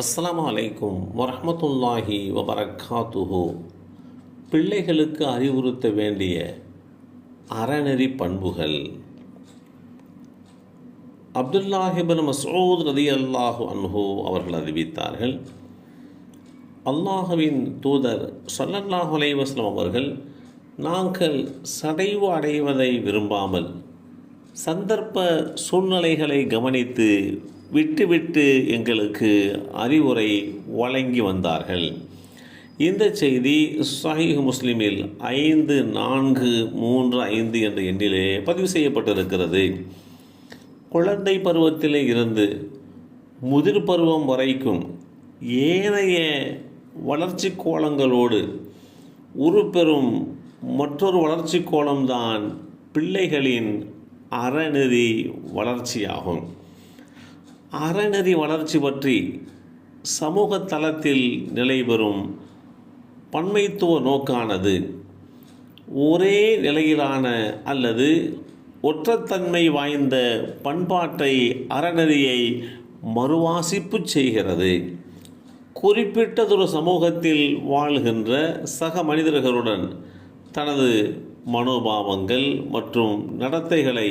அஸ்லாம் அலைக்கும் வரமத்துல்லாஹி வபரக்காத்துஹு. பிள்ளைகளுக்கு அறிவுறுத்த வேண்டிய அறநெறி பண்புகள். அப்துல்லாஹிபின் மசூத் ரதி அல்லாஹு அன்ஹு அவர்கள் அறிவித்தார்கள் அல்லாஹுவின் தூதர் சல்லல்லாஹு அலைஹி அவர்கள் நாங்கள் சடைவு அடைவதை விரும்பாமல் சந்தர்ப்ப சூழ்நிலைகளை கவனித்து விட்டுவிட்டு எங்களுக்கு அறிவுரை வழங்கி வந்தார்கள். இந்த செய்தி சஹீஹ் முஸ்லிமில் ஐந்து நான்கு மூன்று ஐந்து என்ற எண்ணிலே பதிவு செய்யப்பட்டிருக்கிறது. குழந்தை பருவத்திலே இருந்து முதிர் பருவம் வரைக்கும் ஏனைய வளர்ச்சி கோலங்களோடு உருப்பெறும் மற்றொரு வளர்ச்சி கோலம்தான் பிள்ளைகளின் அறநெறி வளர்ச்சியாகும். அறநெறி வளர்ச்சி பற்றி சமூக தளத்தில் நிலைபெறும் பன்மைத்துவ நோக்கானது. ஒரே நிலையிலான அல்லது ஒற்றத்தன்மை வாய்ந்த பண்பாட்டை அறநெறியை மறுவாசிப்பு செய்கிறது. குறிப்பிட்டதொரு சமூகத்தில் வாழ்கின்ற சக மனிதர்களுடன் தனது மனோபாவங்கள் மற்றும் நடத்தைகளை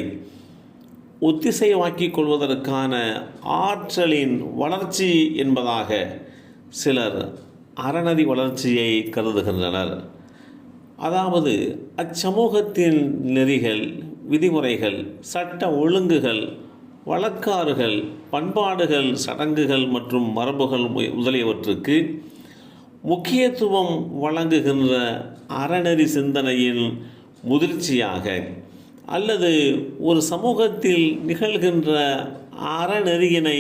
ஒத்திசைவாக்கிக் கொள்வதற்கான ஆற்றலின் வளர்ச்சி என்பதாக சிலர் அறநதி வளர்ச்சியை கருதுகின்றனர். அதாவது அச்சமூகத்தின் நெறிகள் விதிமுறைகள் சட்ட ஒழுங்குகள் வழக்காறுகள் பண்பாடுகள் சடங்குகள் மற்றும் மரபுகள் முதலியவற்றுக்கு முக்கியத்துவம் வழங்குகின்ற அறநெறி சிந்தனையின் முதிர்ச்சியாக அல்லது ஒரு சமூகத்தில் நிகழ்கின்ற அறநெறியினை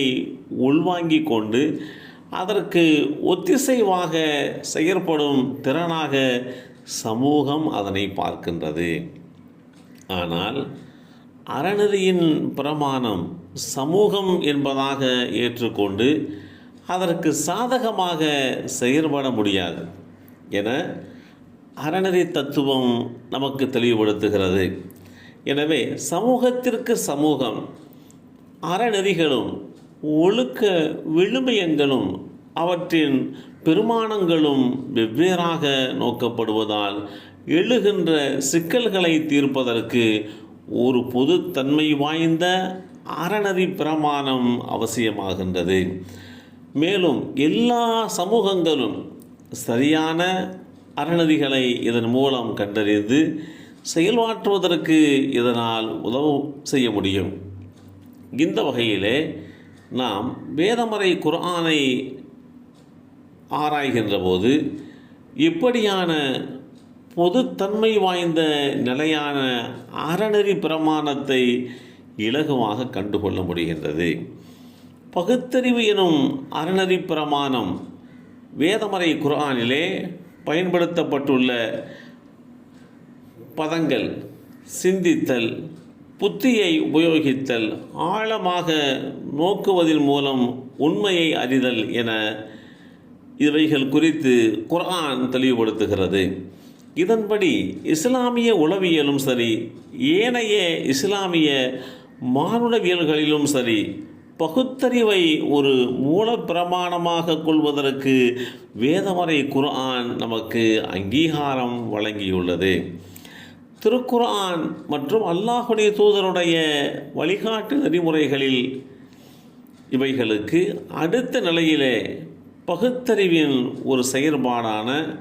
உள்வாங்கிக் கொண்டு அதற்கு ஒத்திசைவாக செயற்படும் திறனாக சமூகம் அதனை பார்க்கின்றது. ஆனால் அறநெறியின் பிரமாணம் சமூகம் என்பதாக ஏற்றுக்கொண்டு அதற்கு சாதகமாக செயற்பட முடியாது என அறநெறி தத்துவம் நமக்கு தெளிவுபடுத்துகிறது. எனவே சமூகத்திற்கு சமூகம் அறநெறிகளும் ஒழுக்க விழுமியங்களும் அவற்றின் பெருமானங்களும் வெவ்வேறாக நோக்கப்படுவதால் எழுகின்ற சிக்கல்களை தீர்ப்பதற்கு ஒரு பொதுத்தன்மை வாய்ந்த அறநெறி பிரமாணம் அவசியமாகின்றது. மேலும் எல்லா சமூகங்களும் சரியான அறநெறிகளை இதன் மூலம் கண்டறிந்து செயல்பாற்றுவதற்கு இதனால் உதவு செய்ய முடியும்? இந்த வகையிலே நாம் வேதமறை குர்ஆனை ஆராய்கின்ற போது இப்படியான பொதுத்தன்மை வாய்ந்த நிலையான அறநெறி பிரமாணத்தை இலகுவாக கண்டுகொள்ள முடிகின்றது. பகுத்தறிவு எனும் அறநெறி பிரமாணம் வேதமறை குர்ஆனிலே பயன்படுத்தப்பட்டுள்ள பதங்கள் சிந்தித்தல் புத்தியை உபயோகித்தல் ஆழமாக நோக்குவதன் மூலம் உண்மையை அறிதல் என இவைகள் குறித்து குர்ஆன் தெளிவுபடுத்துகிறது. இதன்படி இஸ்லாமிய உளவியலும் சரி ஏனைய இஸ்லாமிய மானுடவியல்களிலும் சரி பகுத்தறிவை ஒரு மூலப்பிரமாணமாக கொள்வதற்கு வேதமறை குர்ஆன் நமக்கு அங்கீகாரம் வழங்கியுள்ளது. திருக்குர்ஆன் மற்றும் அல்லாஹுடைய தூதருடைய வழிகாட்டு நெறிமுறைகளில் இவைகளுக்கு அடுத்த நிலையிலே பகுத்தறிவின் ஒரு செயற்பாடான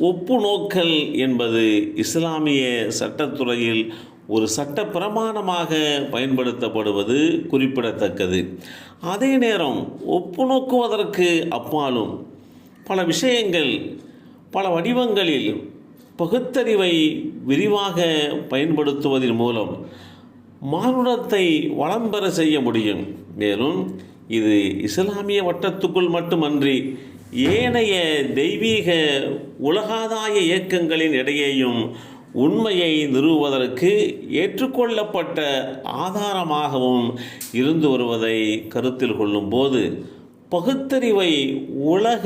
ஒப்புநோக்கல் என்பது இஸ்லாமிய சட்டத்துறையில் ஒரு சட்ட பிரமாணமாக பயன்படுத்தப்படுவது குறிப்பிடத்தக்கது. அதே நேரம் ஒப்புநோக்குவதற்கு அப்பாலும் பல விஷயங்கள் பல வடிவங்களில் பகுத்தறிவை விரிவாக பயன்படுத்துவதன் மூலம் மானுடத்தை வளம் பெற செய்ய முடியும். மேலும் இது இஸ்லாமிய வட்டத்துக்குள் மட்டுமன்றி ஏனைய தெய்வீக உலகாதாய இயக்கங்களின் இடையேயும் உண்மையை நிறுவுவதற்கு ஏற்றுக்கொள்ளப்பட்ட ஆதாரமாகவும் இருந்து வருவதை கருத்தில் கொள்ளும்போது பகுத்தறிவை உலக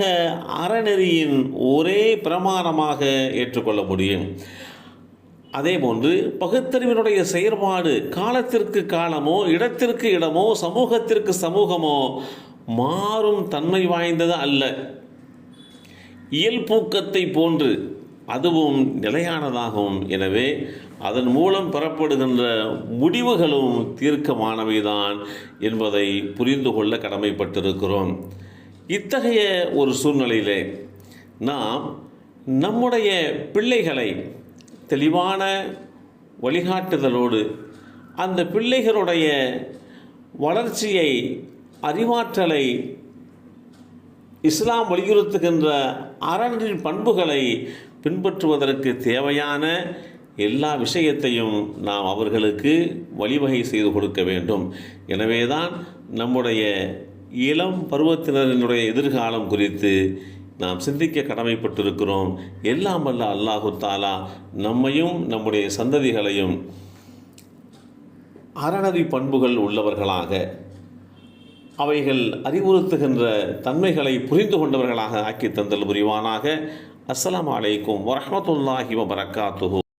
அறநெறியின் ஒரே பிரமாணமாக ஏற்றுக்கொள்ள முடியும். அதேபோன்று பகுத்தறிவினுடைய செயற்பாடு காலத்திற்கு காலமோ இடத்திற்கு இடமோ சமூகத்திற்கு சமூகமோ மாறும் தன்மை வாய்ந்தது அல்ல. இயல்பூக்கத்தை போன்று அதுவும் நிலையானதாகும். எனவே அதன் மூலம் பெறப்படுகின்ற முடிவுகளும் தீர்க்கமானவைதான் என்பதை புரிந்து கொள்ள கடமைப்பட்டிருக்கிறோம். இத்தகைய ஒரு சூழ்நிலையிலே நாம் நம்முடைய பிள்ளைகளை தெளிவான வழிகாட்டுதலோடு அந்த பிள்ளைகளுடைய வளர்ச்சியை அறிவாற்றலை இஸ்லாம் வலியுறுத்துகின்ற அறநின் பண்புகளை பின்பற்றுவதற்கு தேவையான எல்லா விஷயத்தையும் நாம் அவர்களுக்கு வழிவகை செய்து கொடுக்க வேண்டும். எனவே தான் நம்முடைய இளம் பருவத்தினரினுடைய எதிர்காலம் குறித்து நாம் சிந்திக்க கடமைப்பட்டிருக்கிறோம். எல்லாம் வல்ல அல்லாஹு தாலா நம்மையும் நம்முடைய சந்ததிகளையும் அறநெறி பண்புகள் உள்ளவர்களாக அவைகள் அறிவுறுத்துகின்ற தன்மைகளை புரிந்து கொண்டவர்களாக ஆக்கி தந்தல் புரிவானாக. அஸ்லாம் வலைக்கும் வரமத்துல்லாஹி வபரகாத்துஹு.